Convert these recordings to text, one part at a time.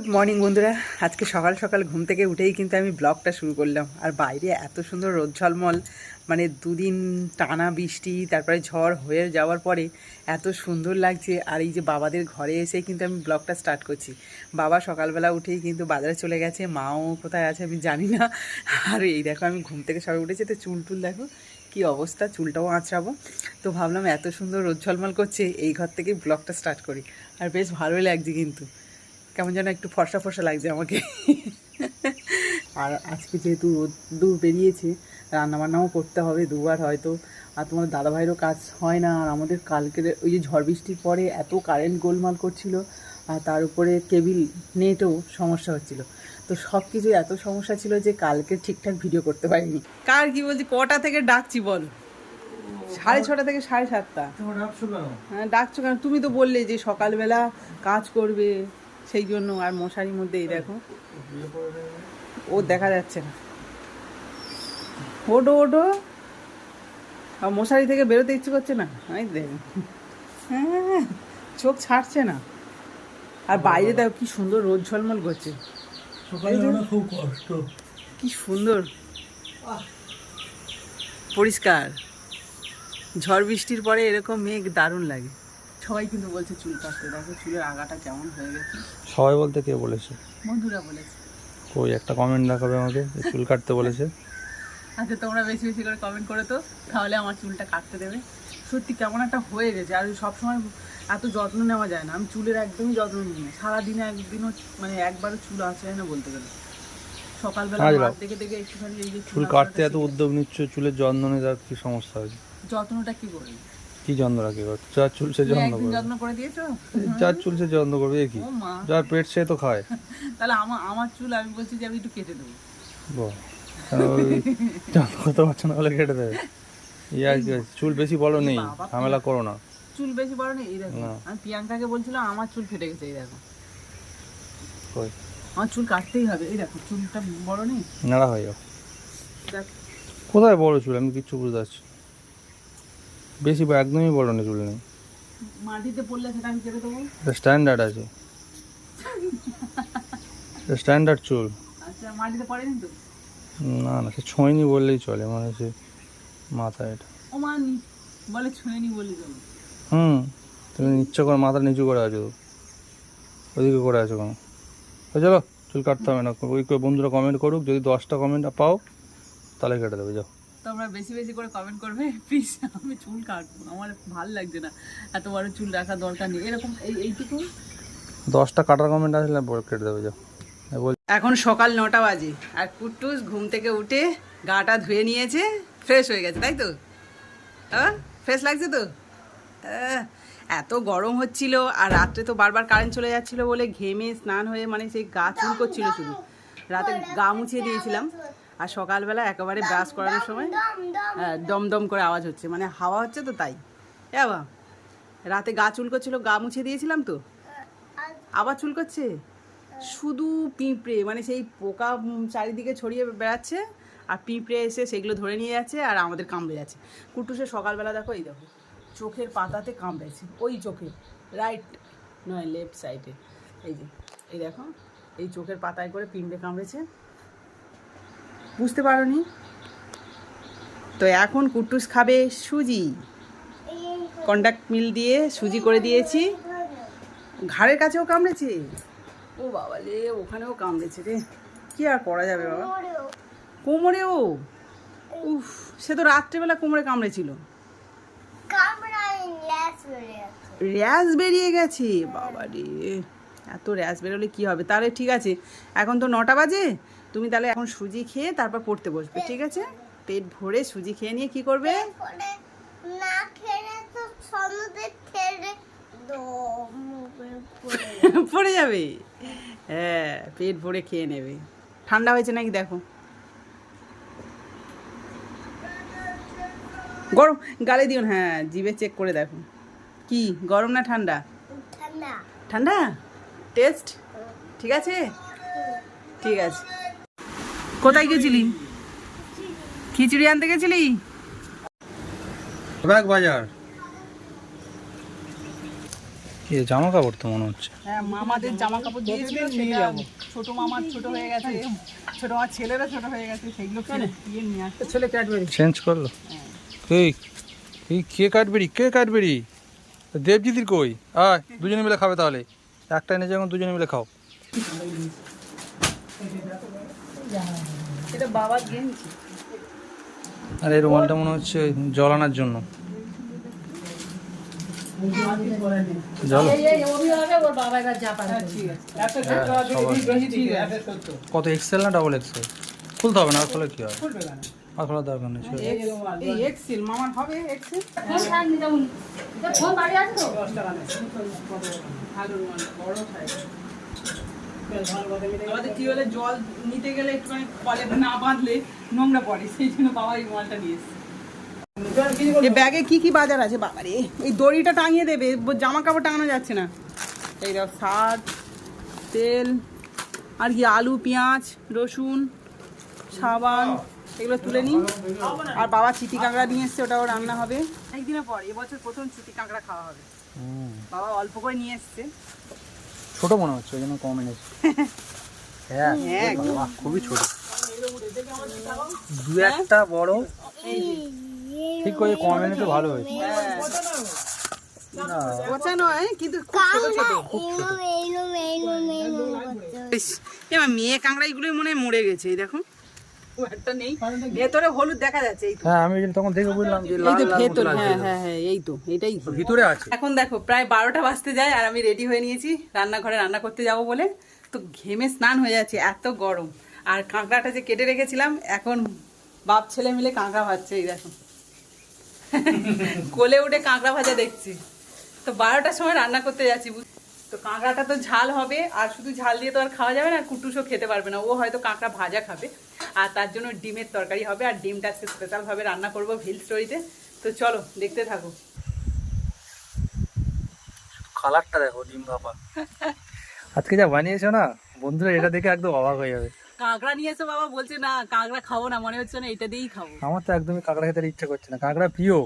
Good morning বন্ধুরা। আজকে সকাল সকাল ঘুম থেকে উঠেই কিন্তু আমি ব্লগটা শুরু করলাম। আর বাইরে এত সুন্দর রোদ ঝলমল মানে দুদিন টানা বৃষ্টি, তারপরে ঝড় হয়ে যাওয়ার পরে এত সুন্দর লাগছে। আর এই যে বাবাদের ঘরে এসে কিন্তু আমি ব্লগটা স্টার্ট করছি। বাবা সকালবেলা উঠেই কিন্তু বাজারে চলে গেছে। মাও কোথায় আছে আমি জানি না। আর এই দেখো, আমি ঘুম থেকে সবাই উঠেছি। তো চুল টুল দেখো, কি অবস্থা, চুলটাও আঁচড়াবো। তো ভাবলাম এত সুন্দর রোদ ঝলমল করছে, এই ঘর থেকেই ব্লগটা স্টার্ট করি। আর বেশ ভালোই লাগছে কিন্তু। কেমন যেন একটু ফর্সা ফর্সা লাগছে আমাকে। আর আজকে যেহেতু রোদ্দুর বেরিয়েছে রান্নাবান্নাও করতে হবে দুবার হয়তো। আর তোমার দাদাভাইয়েরও কাজ হয় না আর আমাদের কালকের ওই যে ঝড় বৃষ্টির পরে এত কারেন্ট গোলমাল করছিল আর তার উপরে কেবিল নেটও সমস্যা হচ্ছিল। তো সব কিছু এত সমস্যা ছিল যে কালকে ঠিকঠাক ভিডিও করতে পারিনি। কার কি বলছি কটা থেকে ডাকছি বল? সাড়ে ছটা থেকে সাড়ে সাতটা। হ্যাঁ ডাকছো কেন? তুমি তো বললে যে সকালবেলা কাজ করবে। সেই জন্য আর মশারির মধ্যে এই দেখো। ও দেখা যাচ্ছে না। ওটো ওটো আর মশারি থেকে বেরোতে ইচ্ছে করছে না। আমি দেখ হ্যাঁ চোখ ছাড়ছে না। আর বাইরে দেখো কি সুন্দর রোদ ঝলমল করছে। খুব কষ্ট। কি সুন্দর। পরিষ্কার। ঝড় বৃষ্টির পরে এরকম মেঘ দারুণ লাগে। সবাই কিন্তু বলছে চুল কাটতে দেখো চুলের আগাটা কেমন হয়ে গেছে। সবাই বলতে কে বলেছে? বন্ধুরা বলেছে। কই একটা কমেন্ট দেখাবে আমাকে যে চুল কাটতে বলেছে? আচ্ছা তোমরা বেশি বেশি করে কমেন্ট করো তো তাহলে আমার চুলটা কাটতে দেবে। সত্যি কেমন একটা হয়ে গেছে আর সবসময় এত যত্ন নেওয়া যায় না। আমি চুলের একদমই যত্ন নিই না। সারাদিনে একদিনও মানে একবারও চুল আসে না বলতে গেলে। সকালবেলা মাঠ দেখে দেখে একটুখানি এই যে চুল কাটতে এত উদ্যোগ নিচ্ছ চুলের যত্ন নিয়ে তার কি সমস্যা হয়েছে? যত্নটা কি করি কি যত্ন রাখি এবার? যার চুল সে যত্ন করবে যত্ন করে দিয়েছ? যার চুল সে যত্ন করবে কি? যার পেট সে তো খায়। তাহলে আমার আমার চুল আমি বলছি যে আমি একটু কেটে দেবো। বাহ। কেন যত্ন করতে পারছ না কেটে দেবে। ই আর কি আছে? চুল বেশি বড় নেই ঝামেলা করো না। চুল বেশি বড় নেই এই দেখো। আমি প্রিয়াঙ্কাকে বলছিলাম আমার চুল ফেটে গেছে এই দেখো। কই? আমার চুল কাটতেই হবে এই দেখো চুলটা বড় নেই। নাড়া হয়ে যাও। কোথায় বড় চুল? আমি কিচ্ছু বুঝতে পারছি। বেশি বা একদমই বড় নেই চুল নেই মাটিতে পড়লে সেটা আমি কেটে দেবো। স্ট্যান্ডার্ড আছে। স্ট্যান্ডার্ড চুল। আচ্ছা মাটিতে পড়েনি তো? না না সে ছোঁয়নি বললেই চলে মানে সে মাথা এটা। ও মা বলে ছুঁয়েনি বলি চলো হুম তুমি ইচ্ছে করে মাথা নিচু করে আছো। ওদিকে করে আছো কেন? তো চলো চুল কাটতে হবে না। ওই বন্ধুরা কমেন্ট করুক যদি দশটা কমেন্ট পাও তাহলে কেটে দেবে যাও। তোমরা বেশি বেশি করে কমেন্ট করবে প্লিজ আমি চুল কাটবো আমার ভালো লাগছে না। এত বড় চুল রাখার দরকার নেই এরকম এই এইটুকু? দশটা কাটার কমেন্ট আসলে কেটে দেবে যাও। এখন সকাল নটা বাজে আর কুট্টুস ঘুম থেকে উঠে গাটা ধুয়ে নিয়েছে ফ্রেশ হয়ে গেছে তাই তো? ফ্রেশ লাগছে তো? এত গরম হচ্ছিল আর রাত্রে তো বারবার কারেন্ট চলে যাচ্ছিল বলে ঘেমে স্নান হয়ে মানে সেই গা চুল করছিল শুধু। রাতে গা মুছিয়ে দিয়েছিলাম। আর সকালবেলা একেবারে ব্রাশ করানোর সময় হ্যাঁ, দম দম করে আওয়াজ হচ্ছে। মানে হাওয়া হচ্ছে তো তাই। এ বাবা রাতে গা চুল করছিল গা মুছে দিয়েছিলাম তো? আবার চুল করছে শুধু পিঁপড়ে মানে সেই পোকা চারিদিকে ছড়িয়ে বেড়াচ্ছে আর পিঁপড়ে এসে সেগুলো ধরে নিয়ে যাচ্ছে আর আমাদের কামড়ে যাচ্ছে। কুটুসে সকালবেলা দেখো এই দেখো চোখের পাতাতে কামড়েছে ওই চোখে রাইট নয় লেফট সাইডে এই যে এই দেখো এই চোখের পাতায় করে পিঁপড়ে কামড়েছে। বুঝতে পারোনি? তো এখন কুটুস খাবে সুজি। কন্ডাক্ট মিল দিয়ে সুজি করে দিয়েছি। ঘাড়ের কাছেও কামড়েছে? ও বাবা রে, ওখানেও কামড়েছে রে। কি আর করা যাবে বাবা? কোমরেও? উফ, সে তো রাত্রেবেলা কোমরে কামড়েছিল। র্যাশ বেরিয়ে গেছে, বাবা রে। এত র্যাশ বেরোলে কি হবে? তাহলে ঠিক আছে। এখন তো নটা বাজে। তুমি তাহলে এখন সুজি খেয়ে তারপর পড়তে বসবে ঠিক আছে? পেট ভরে সুজি খেয়ে নিয়ে কি করবে? না খেলে তো সমুদ্রে ঠেলে পড়ে। যাবে। হ্যাঁ পেট ভরে খেয়ে নেবে। ঠান্ডা হয়েছে নাকি দেখো? গরম গালে দিও হ্যাঁ জিভে চেক করে দেখো। কি গরম না ঠান্ডা? ঠান্ডা। ঠান্ডা? টেস্ট ঠিক আছে? ঠিক আছে। কোথায় গেছিলি? খিচুড়ি আনতে গেছিলি? ব্যাগ বাজার। জামা কাপড় তো মনে হচ্ছে। হ্যাঁ মামাদের জামা কাপড় দিয়েছিল নিয়ে ছোট মামার ছোট হয়ে গেছে। ছোট মামার ছেলেরও ছোট হয়ে গেছে সেগুলো দিয়ে নিয়ে আসতে ছেলে ক্যাডবেরি। চেঞ্জ করল? এই এই কে কে দেবজিদির কই? আয় দুজনে মিলে খাবে তাহলে। একটা এনে যখন দুজনে মিলে খাও। এটা বাবার গেঞ্জি আর এই রুমালটা মনে হচ্ছে ওই জল। আনার জন্য জল কত এক্সেল না ডাবল এক্সেল খুলতে হবে না আর খোলা কি হবে আর খোলার দরকার নেই এক্সেল মামার হবে ভালো বড়। আমাদের কি হলে জল নিতে গেলে একটুখানি কলে না বাঁধলে নোংরা পড়ে সেই জন্য বাবা এই রুমালটা নিয়ে এসছে। ব্যাগে কি কি বাজার আছে? বাবারে এই দড়িটা টাঙিয়ে দেবে জামা কাপড় টাঙানো যাচ্ছে না। এই দেখো শার্ট তেল আর কি আলু পেঁয়াজ রসুন সাবান এগুলো তুলে নিই আর বাবা চিটি কাঁকড়া নিয়ে এসছে ওটাও রান্না হবে। একদিনের পর এবছর প্রথম চিটি কাঁকড়া খাওয়া হবে। বাবা অল্প করে নিয়ে এসছে। ছোট মনে হচ্ছে ওই জন্য কম এনেছি হ্যাঁ হ্যাঁ। খুবই ছোট দু একটা বড় ঠিক করে কম এনে তো ভালো হয়েছে মেয়ে কাঁকড়াইগুলো মনে হয় মরে গেছে এই দেখো ও একটা নেই। ভেতরে হলুদ দেখা যাচ্ছে এই তো। হ্যাঁ আমি তখন দেখে বুঝলাম যে লাল তো লাল ভেতর হ্যাঁ হ্যাঁ হ্যাঁ এই তো এটাই ভিতরে আছে। এখন দেখো প্রায় বারোটা বাজতে যায় আর আমি রেডি হয়ে নিয়েছি। রান্নাঘরে রান্না করতে যাব বলে। তো ঘেমে স্নান হয়ে যাচ্ছে এত গরম। আর কাঁকড়াটা যে কেটে রেখেছিলাম এখন বাপ ছেলে মিলে কাঁকড়া ভাজছে এই দেখো। কোলে উঠে কাঁকড়া ভাজা দেখছি। তো বারোটার সময় রান্না করতে যাচ্ছি তো কাঁকড়াটা তো ঝাল হবে আর শুধু ঝাল দিয়ে তো আর খাওয়া যাবে না কুটুসও খেতে পারবে না। ও হয়তো কাঁকড়া ভাজা খাবে আর তার জন্য ডিমের তরকারি হবে আর ডিমটা আজকে স্পেশালভাবে রান্না করব ভিল স্টোরিতে তো। চলো দেখতে থাকো। কালারটা দেখো ডিম ভাপা। আজকে যা বানিয়েছো না বন্ধুরা এটা দেখে একদম অবাক হয়ে যাবে। কাঁকড়া নিয়ে এসে বাবা বলছে না কাঁকড়া খাব না মনে হচ্ছে না এটা দিয়েই খাব। আমার তো একদমই কাঁকড়া খেতে আর ইচ্ছা করছে না কাঁকড়া প্রিয়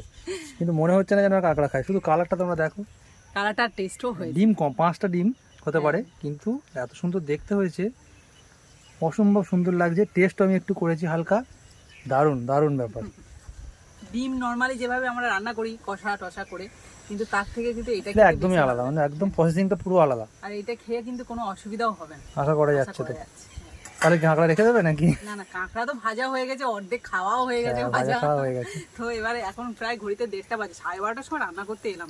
কিন্তু মনে হচ্ছে না যেন কাঁকড়া খায়। শুধু কালারটা তোমরা দেখো। কালারটার টেস্টও হয়েছে। ডিম কম পাঁচটা ডিম হতে পারে কিন্তু এত সুন্দর দেখতে হয়েছে অসম্ভব সুন্দর লাগছে টেস্ট আমি একটু করেছি হালকা দারুণ দারুণ ব্যাপার। ডিম নর্মালি যেভাবে আমরা রান্না করি কষা টসা করে কিন্তু তার থেকে কিন্তু এটা একদমই আলাদা মানে একদম প্রসেসিংটা পুরো আলাদা। আর এটা খেয়ে কিন্তু কোনো অসুবিধাও হবে না। আশা করা যাচ্ছে তো। তাহলে কাঁকড়া রেখে দেবে নাকি? না না কাঁকড়া তো ভাজা হয়ে গেছে অর্ধেক খাওয়াও হয়ে গেছে হ্যাঁ, ভাজা খাওয়া হয়ে গেছে। তো এবারে এখন প্রায় ঘড়িতে দেড়টা বাজে সাড়ে বারোটার সময় রান্না করতে এলাম।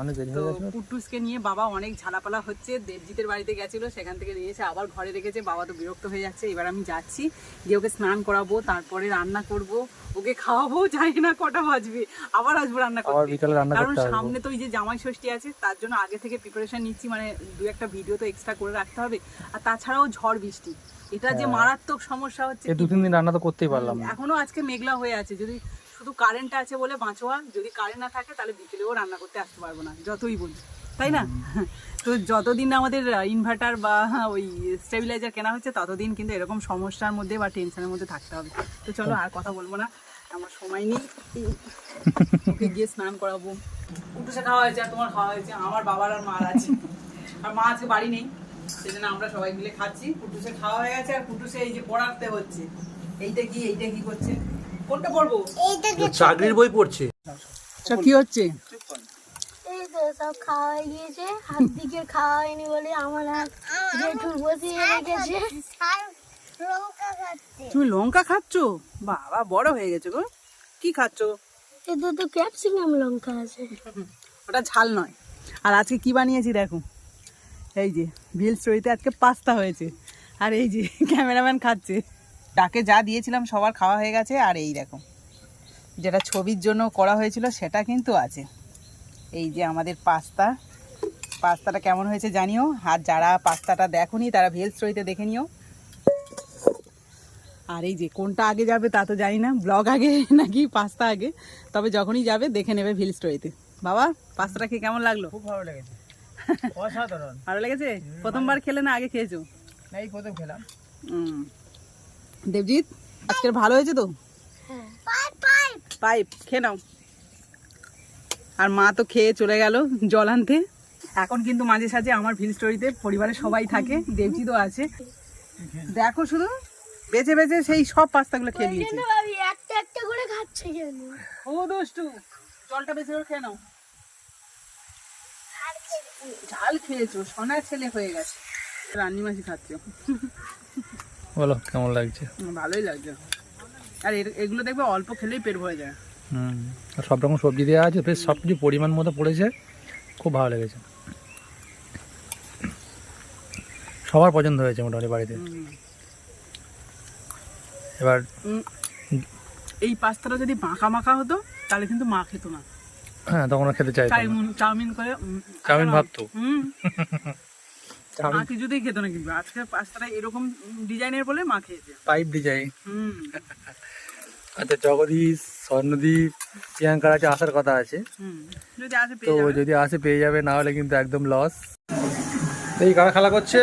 অনেক দেরি তো হয়ে গেছে। কুট্টুসকে নিয়ে বাবা অনেক ঝালাপালা হচ্ছে দেবজিতের বাড়িতে গেছিল সেখান থেকে নিয়ে এসে আবার ঘরে রেখেছে বাবা তো বিরক্ত হয়ে যাচ্ছে এবার আমি যাচ্ছি গিয়ে ওকে স্নান করাবো তারপরে রান্না করব ওকে খাওয়াবো জানি না কটা বাজবে আবার আসব রান্না করতে। বিকালে রান্না কারণ সামনে তো ওই যে জামাই ষষ্ঠী আছে তার জন্য আগে থেকে প্রিপারেশন নিচ্ছি মানে দু একটা ভিডিও তো এক্সট্রা করে রাখতে হবে আর তাছাড়াও ঝড় বৃষ্টি। এটা যে মারাত্মক সমস্যা হচ্ছে দু তিন দিন রান্না তো করতেই পারলাম এখনও আজকে মেঘলা হয়ে আছে। যদি শুধু কারেন্টটা আছে বলে বাঁচোয়া যদি কারেন্ট না থাকে তাহলে বিকেলেও রান্না করতে আসতে পারব না যতই বলি। তাই না? তো যতদিন আমাদের ইনভার্টার বা ওই স্টেবিলাইজার কেনা হচ্ছে ততদিন কিন্তু এরকম সমস্যার মধ্যে বা টেনশনের মধ্যে থাকতে হবে। তো চলো আর কথা বলব না আমার সময় নেই। ওকে গিয়ে স্নান করাবো। কুটুসে খাওয়া হয়েছে আর তোমার খাওয়া হয়েছে আমার বাবার আর মার আছে। আর মা আজকে বাড়ি নেই। সেজন্য আমরা সবাই মিলে খাচ্ছি। কুটুসে খাওয়া হয়ে গেছে আর কুটুসে এই যে পড়াতে হচ্ছে। এইটা কি এইটা কি করছে? কোনটা পড়ব? চাকরির বই পড়ছে। সব কি হচ্ছে? এই তো সব খাওয়া হয়ে গিয়েছে। খাওয়া হয়নি বলে আমার হাত বসিয়ে রেখেছে। তুমি লঙ্কা খাচ্ছ? বাবা বড় হয়ে গেছে গো। কি খাচ্ছ? এতে তো ক্যাপসিকাম লঙ্কা আছে। ওটা ঝাল নয়। আর আজকে কি বানিয়েছি দেখো? এই যে ভিল স্টোরিতে আজকে পাস্তা হয়েছে। আর এই যে, ক্যামেরাম্যান খাচ্ছে। ডাকে যা দিয়েছিলাম, সবার খাওয়া হয়ে গেছে, আর এই দেখো। যেটা ছবির জন্য করা হয়েছিল, সেটা কিন্তু আছে। এই যে আমাদের পাস্তা। পাস্তাটা কেমন হয়েছে জানিও। আর যারা পাস্তাটা দেখোনি, তারা ভেল স্টোরিতে দেখে নিও। আর এই যে, কোনটা আগে যাবে তা তো জানি না। ব্লগ আগে নাকি পাস্তা আগে? তবে যখনই যাবে, দেখে নেবে ভিল স্টোরিতে। বাবা, পাস্তাটা খেয়ে কেমন লাগল? খুব ভালো লেগেছে। অসাধারণ। ভালো লেগেছে? প্রথমবার খেলে না আগে খেয়েছো? এই প্রথম খেলাম। দেবজিৎ আজকের ভালো হয়েছে তো? Pipe pipe. পাইপ খেয়ে নাও। আর মা তো খেয়ে চলে গেল জল আনতে। এখন কিন্তু মাঝে সাঝে আমার ভিল স্টোরিতে পরিবারের সবাই থাকে দেবজিৎও আছে। দেখো শুধু বেছে বেছে সেই সব পাস্তাগুলো খেয়ে নিয়েছে। একটা একটা করে খাচ্ছে কেন ও দুষ্টু জলটা বেশি করে খেয়ে নাও। ঝাল খেয়েছো ছেলে হয়ে গেছে। রান্নি মাছি খাচ্ছ। বলো কেমন লাগছে? ভালোই লাগছে। আর এগুলো দেখবে অল্প খেলেই পেট ভরে যায়। হুম আর সব রকম সবজি দেওয়া আছে বেশ সব কিছু পরিমাণ মতো পড়েছে। খুব ভালো লেগেছে। সবার পছন্দ হয়েছে মোটামুটি বাড়িতে। এবার এই পাস্তাটা যদি মাখা মাখা হতো তাহলে কিন্তু মা খেত না। হ্যাঁ তখন খেতে না। চাউমিন করে চাউমিন ভাবতো। মা কিছুতেই খেত না কিন্তু। আজকে পাস্তাটা এরকম ডিজাইনের বলে মা খেয়েছে। Pipe design. আচ্ছা জগদীশ স্বর্ণদীপ প্রিয়াঙ্কার আছে আসার কথা আছে। হুম যদি আসে তো পেয়ে যদি আসে পেয়ে যাবে না হলে কিন্তু একদম লস এই কারা খেলা করছে?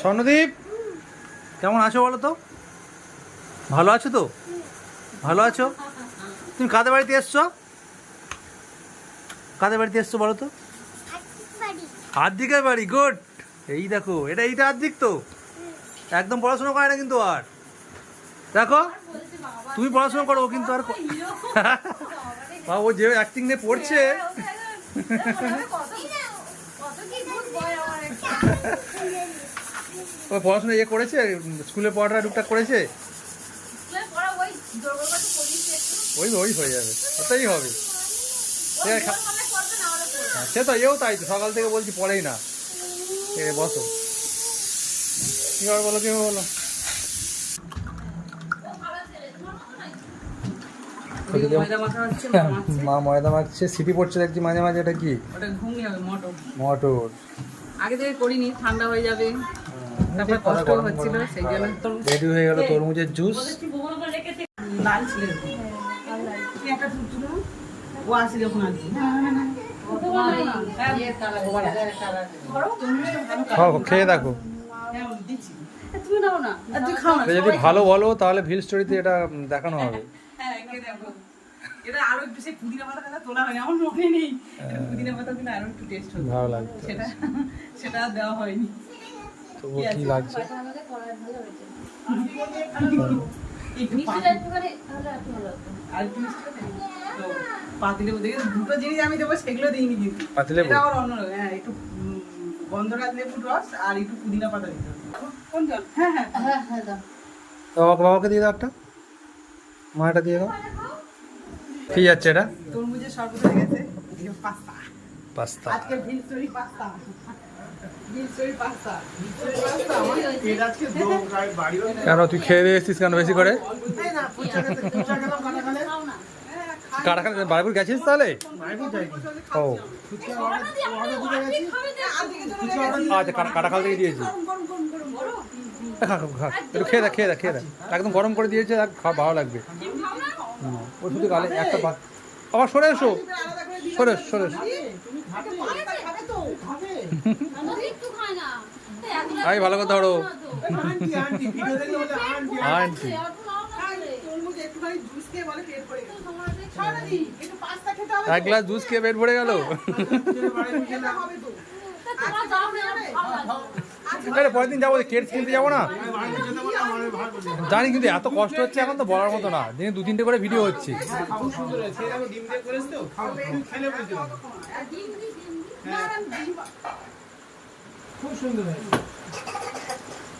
স্বর্ণদীপ কেমন আছো বলো তো? ভালো আছো তো? ভালো আছো? তুমি কাদের বাড়িতে এসছো? কাদের বাড়িতে এসছো বলো তো? আর্ধিকের বাড়ি গুড। এই দেখো এটা এইটা আর্ধিক তো? একদম পড়াশোনা করে না কিন্তু আর। দেখো তুমি পড়াশোনা করো কিন্তু আর ও যে অ্যাক্টিং নিয়ে পড়ছে। ও পড়াশোনা ইয়ে করেছে স্কুলে পড়াটা টুকটাক করেছে? ওই ওই হয়ে যাবে ওটাই হবে। সে তো এও তাই তো সকাল থেকে বলছি পড়েই না। এ বসো। কি হবে বলো কি বলো? মা ময়দা মাখছে। সিটি পড়ছে দেখছি মাঝে মাঝে এটা কি? ওটা ঘুমিয়ে হবে মটর। মটর। আগে থেকে করিনি ঠান্ডা হয়ে যাবে। তারপর কষ্ট হচ্ছিল সেই জন্য রেডি হয়ে গেল তরমুজের জুস লাল ছিল একটা ও আসে যখন আসবে খাও খেয়ে দেখো। তুমি নাও না। আর তুই খাও না এটা যদি ভালো বলো তাহলে ভিল স্টোরিতে এটা দেখানো হবে হ্যাঁ। হতো। ভালো লাগছে সেটা সেটা আর দেওয়া হয়নি। তবুও কি লাগছে? পাতিলে দুটো জিনিস আমি দেবো সেগুলো দিইনি কিন্তু। আবার অন্য হ্যাঁ একটু উম, গন্ধরাজ লেবুর রস আর একটু পুদিনা পাতা দিতে কোন জল? হ্যাঁ হ্যাঁ তো বাবাকে বাবাকে দিয়ে দাও একটা। মা এটা দিয়ে দাও। কি যাচ্ছে এটা? তরমুজের শরবত হয়ে গেছে পাস্তা। পাস্তা। আজকে ভিল পাস্তা। কেন, তুই খেয়ে দিয়ে এসছিস কেন বেশি করে? এই না ফুচকা খেতে ফুচকা খেলাম কাটা খালে কাটাখানে বারবার গেছিস তাহলে? ও। আচ্ছা কাটা কাটাখাল থেকে দিয়েছি। একটু খেয়ে দেখ খেয়ে দেখ খেয়ে দেখ। একদম গরম করে দিয়েছে, আর খা ভালো লাগবে। ও শুধু গালে একটা ভাত। আবার সরে এসো। সরে সরে। আই ভালো কথা ধরো আন্টি। তরমুজ একটুখানি জুস খেয়ে বলে পেট ভরে গেছে সারাদি একটু পাস্তা খেতে হবে এক গ্লাস জুস খেয়ে পেট ভরে গেল। পরের দিন যাব কেটস কিনতে যাব না? জানি কিন্তু এত কষ্ট হচ্ছে এখন তো বলার মতো না। দিনে দু তিনটে করে ভিডিও হচ্ছে।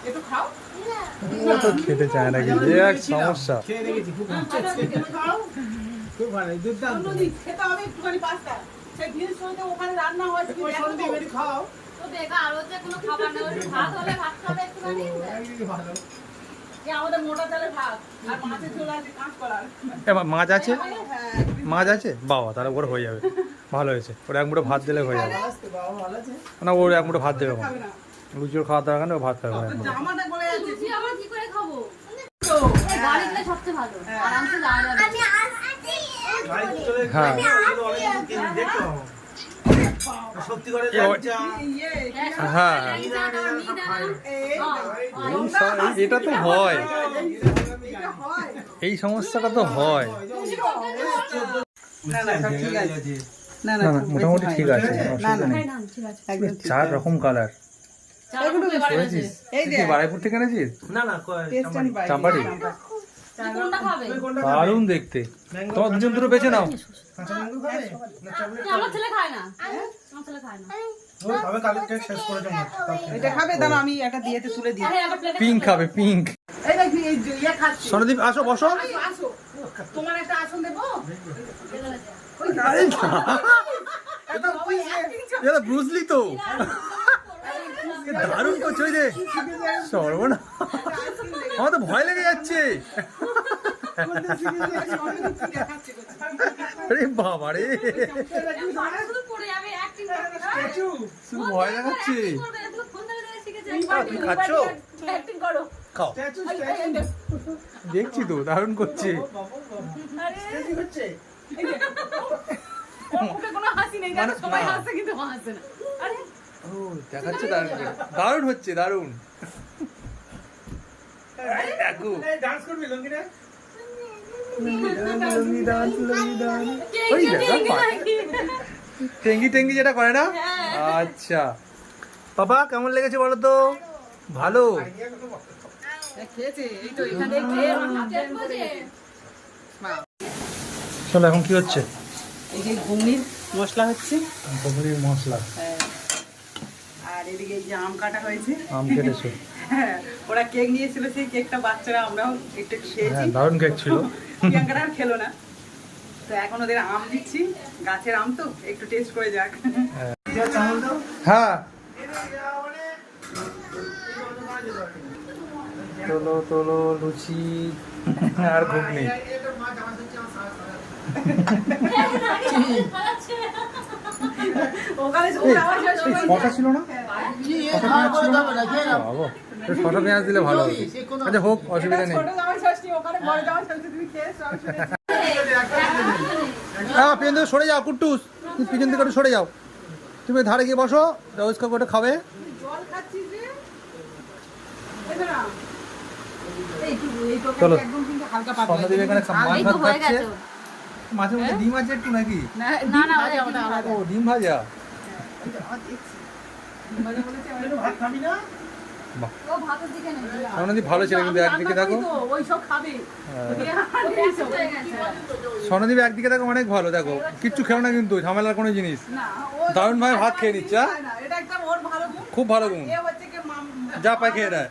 একটু খাও ও তো খেতে চায় না কিন্তু এক সমস্যা খেতে হবে একটুখানি পাস্তা ওখানে রান্না হয়। দেখো যে ভাত আছে মাছ আছে মাছ আছে? বাবা তাহলে ওর হয়ে যাবে। ভালো হয়েছে। ওর এক মুঠো ভাত দিলে হয়ে যাবে। না ওর এক মুঠো ভাত দেবে এখন। লুচিও খাওয়া দরকার নেই ও ভাত খাবে। হ্যাঁ। হ্যাঁ। এই এই স- এই- এটা তো হয়। হয় এই সমস্যাটা তো হয়। না না সব ঠিক আছে না না না মোটামুটি ঠিক আছে না অসুবিধা না নেই চার রকম কালার বারাইপুর থেকে এনেছিস? অ্যান্ড চাম্পাটি দারুণ দেখতে। তোমার দুজন দুটো বেছে নাও। আমার ছেলে খায় না? আমার ছেলে খায় না। এটা খাবে? দাঁড়া আমি একটা দিয়েতে তুলে দিই। আরে একটা প্লেটে পিঙ্ক খাবে। পিঙ্ক এই দেখ এই যে ইয়ে খাচ্ছে। সনদীপ আসো বসো। তোমার একটা আসন দেবো? এটা ব্রুসলি তো। দারুণ করছে ওই যে সর্বনা আমার তো ভয় লেগে যাচ্ছে। আরে বাবা রে। শুধু পড়ে যাবে অ্যাক্টিং করবে শুধু ভয় খাচ্ছ খাও দেখছি তো দারুণ করছে। কোনো হাসি নেই সবাই হাসে কিন্তু হাসে না আরে ও দেখাচ্ছে দারুণ দারুণ হচ্ছে দারুণ দেখো ডান্স, টেঙ্গি টেঙ্গি যেটা করে না আচ্ছা বাবা কেমন লেগেছে বলো তো ভালো খেয়েছে এই তো এখানে খেয়ে আমার হাত টেস্ট করছে চলো এখন কি হচ্ছে? এই যে ঘুগনির মশলা হচ্ছে। পকোড়ির মশলা। হ্যাঁ। আর এদিকে এই যে আম কাটা হয়েছে। আম কেটেছো? হ্যাঁ, ওরা কেক নিয়েছিল সেই কেকটা বাচ্চারা আমরাও একটু খেয়েছি। হ্যাঁ দারুণ কেক ছিল। প্রিয়াঙ্কারা আর খেলো না। তো এখন ওদের আম দিচ্ছি গাছের আম তো একটু টেস্ট করে যাক। হ্যাঁ। তোলো তোলো লুচি আর ঘুগনি। ছিল না? পেঁয়াজ দিলে ভালো হবে। আচ্ছা হোক অসুবিধা নেই। হ্যাঁ সরে যাও কুট্টুস। তুমি পিছন থেকে একটু সরে যাও। তুমি ধারে গিয়ে বসো রোজ কাকু ওটা খাবে। চলো। একদম কিন্তু হালকা পাতলা। স্বর্ণদীপ এখানে মাছ ভাত হয়ে খাচ্ছে। গেছে। ওর। মাঝে মধ্যে ডিম আছে একটু নাকি? না না না ওটা ওটা আলাদা ও ডিম ভাজা? মানে স্বর্ণদীপ ভালো ছিল কিন্তু একদিকে দেখো। ওই সব খাবে। হ্যাঁ। হয়ে একদিকে দেখো অনেক ভালো দেখো। কিচ্ছু খেলো না কিন্তু ঝামেলার কোনো জিনিস। দারুণ ভাবে ভাত খেয়ে নিচ্ছে হ্যাঁ? না, এটা একদম ওর ভালো গুণ। খুব ভালো গুণ। যা পায় খেয়ে নেয়।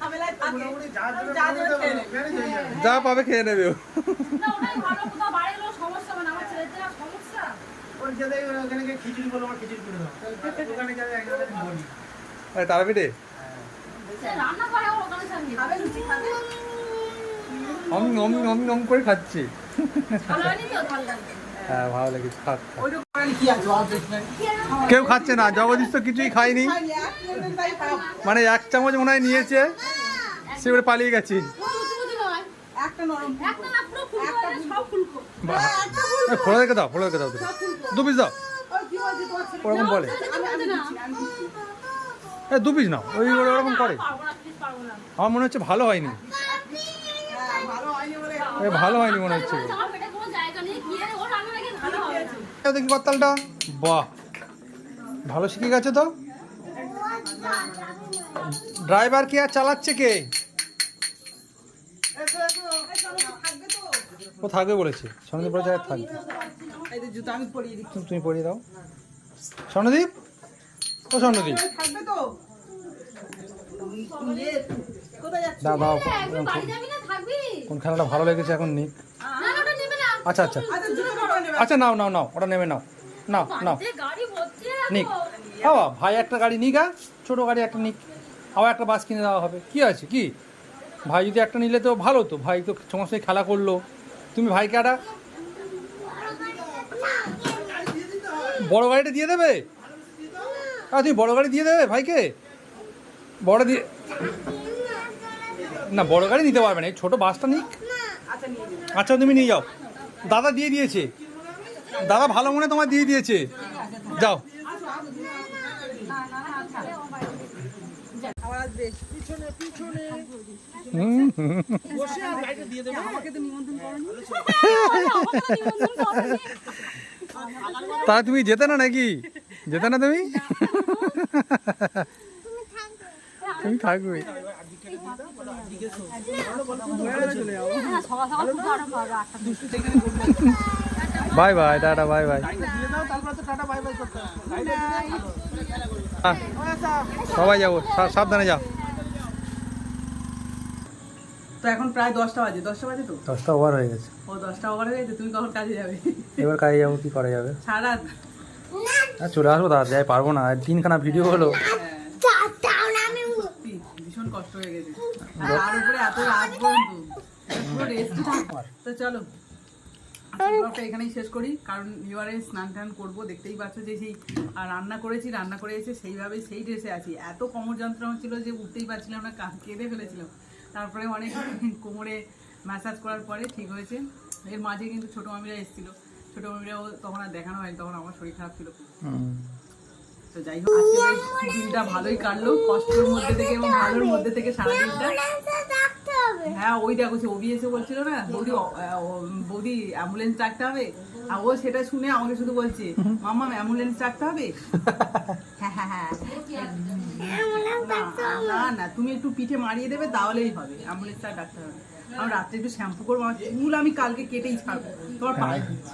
যা দেবে খেয়ে নেবে। যা পাবে খেয়ে নেবে ও। না ওটাই ভালো কোথাও বাইরে গেলেও সমস্যা মানে আমার ছেলের যা সমস্যা আরে তারাপীঠে? করে অমি অমি অমি অম খাচ্ছে। হ্যাঁ ভালো খাক। কেউ খাচ্ছে না জগদীশ তো কিছুই খায়নি। খাইনি। মানে এক চামচ মনে হয় নিয়েছে সে পালিয়ে গেছে। একটা নরম একটা না পুরো ফুলকো এটা সব ফুলকো বাহ। এ, ফোড়া রেখে দাও ফোড়া রেখে দাও। দু পিস দাও? ওরকম বলে। এ দু পিস নাও। ওই ওরকম করে। আমার মনে হচ্ছে ভালো হয়নি। হ্যাঁ, ভালো হয়নি মনে হচ্ছে। দেখি পাতালটা। বাহ। ভালো শিখে গেছে তো? ড্রাইভার কে আর চালাচ্ছে কে? ও থাকবে বলেছে। সন্দীপ বলেছে আর থাকবে। এই যে জুতো আমি পরিয়ে দিচ্ছি। তুমি- পরিয়ে দাও। স্বর্ণদীপ? ও স্বর্ণদীপ। দাও। দাও কোন খেলাটা ভালো লেগেছে এখন নিক। না না ওটা নেবে না। আচ্ছা আচ্ছা। আচ্ছা আচ্ছা নাও নাও নাও ওটা নেমে নাও। নাও নাও। নিক। বাবা ভাই একটা গাড়ি নিক আর ছোটো গাড়ি একটা নিক। আবার একটা বাস কিনে দেওয়া হবে। কি আছে কি? ভাই যদি একটা নিলে তো ভালো তো ভাই তো সমস্ত খেলা করল। তুমি ভাইকে একটা বড় গাড়িটা দিয়ে দেবে? আর তুমি বড় গাড়ি দিয়ে দেবে ভাইকে? বড় দিয়ে না, বড় গাড়ি নিতে পারবে না, এই ছোটো বাসটা নিক। আচ্ছা তুমি নিয়ে যাও। দাদা দিয়ে দিয়েছে। দাদা ভালো মনে তোমার দিয়ে দিয়েছে। যাও আবার আসবে হুম, হুম। আমাকে তো নিমন্ত্রণ করো আমাকে তো নিমন্ত্রণ করেনি। তাহলে তুমি যেতে না নাকি? যেতে না তুমি? তুমি থাকবে। Bye bye tata bye bye. সবাই যাব সাবধানে যাও। তো এখন প্রায় দশটা বাজে দশটা বাজে তো? দশটা ওভার হয়ে গেছে। ও দশটা ওভার হয়ে গেছে তুমি কখন কাজে যাবে? এবার কাজে যাব কি করা যাবে? সারা চলে আসব দাদা যাই পারব না তিনখানা ভিডিও হলো। ভীষণ কষ্ট হয়ে গেছে। আর উপরে এত রাত পর্যন্ত। তো চলো ব্লগটা এখানেই শেষ করি কারণ এবারে স্নান টান করব দেখতেই পাচ্ছ যে সেই রান্না করেছি রান্না করে এসে সেইভাবে সেই ড্রেসে আছি। এত কোমর যন্ত্রণা হচ্ছিল যে উঠতেই পারছিলাম না কেঁদে ফেলেছিলাম। তারপরে অনেক কোমরে ম্যাসাজ করার পরে ঠিক হয়েছে। এর মাঝে কিন্তু ছোটো মামিরা এসেছিল। ছোটো মামিরাও তখন আর দেখানো হয়নি তখন আমার শরীর খারাপ ছিল। তো যাই হোক আজকে দিনটা ভালোই কাটলো কষ্টের মধ্যে থেকে এবং ভালোর মধ্যে থেকে সারা দিনটা হবে। হ্যাঁ ওই দেখো সে ওবি এসে বলছিল না বৌদি বৌদি অ্যাম্বুলেন্স ডাকতে হবে। আর ও সেটা শুনে আমাকে শুধু বলছে মামা অ্যাম্বুলেন্স ডাকতে হবে? না, না না তুমি একটু পিঠে মারিয়ে দেবে তাহলেই হবে অ্যাম্বুলেন্সটা ডাকতে হবে আমি রাত্রে একটু শ্যাম্পু করব আমার চুল আমি কালকে কেটেই ছাড়বো তোমার পায়ে দিচ্ছি।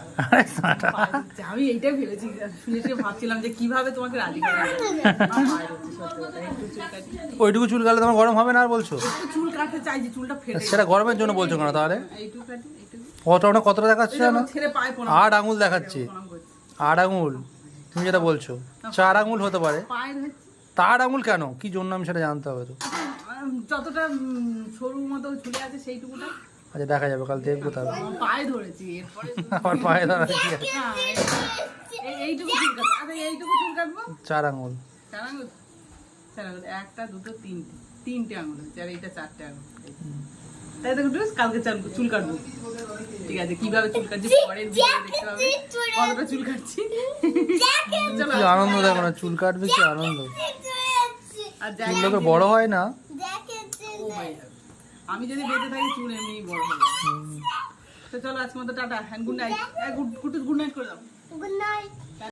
আমি এইটাই ভেবেছি শুনে শুনে ভাবছিলাম যে কীভাবে তোমাকে রাজি। ওইটুকু চুল কাটলে তোমার গরম হবে না আর বলছো? চুল কাটতে চাইছি চুলটা ফেটে সেটা গরমের জন্য বলছো কেন তাহলে? কাটি কতটা দেখাচ্ছে না আট আঙুল দেখাচ্ছে। আট আঙুল। তুমি যেটা বলছো চার আঙুল হতে পারে। তার আঙুল কেন? কি জন্য আমি সেটা জানতে হবে তো। যতটা সরু মতো ঝুলে আছে সেইটুকুটা। আচ্ছা দেখা যাবে কাল দেখব তাহলে। পায়ে ধরেছি এরপরে আমার পায়ে কি আছে? এই- এইটুকু চুল কাটবো। আরে এইটুকু চুল কাটবো? চার আঙুল। চার আঙুল? চার আঙুল। একটা দুটো তিনটে। তিনটে আঙুল হচ্ছে আর এইটা চারটে আঙুল। তাই দেখো কালকে চাল- চুল কাটবো। ঠিক আছে কীভাবে চুল কাটছি পরের ভিডিও দেখতে পাবে। কতটা চুল কাটছি। চলো আনন্দ দেখো না চুল কাটবে কি আনন্দ? চুল বড় হয় না। হয়ে। আমি যদি বেঁচে থাকি চুল এমনি বড় হয়ে যাবে। তো চলো আজকে মতো tata hand good night good good night করে দাও। Good night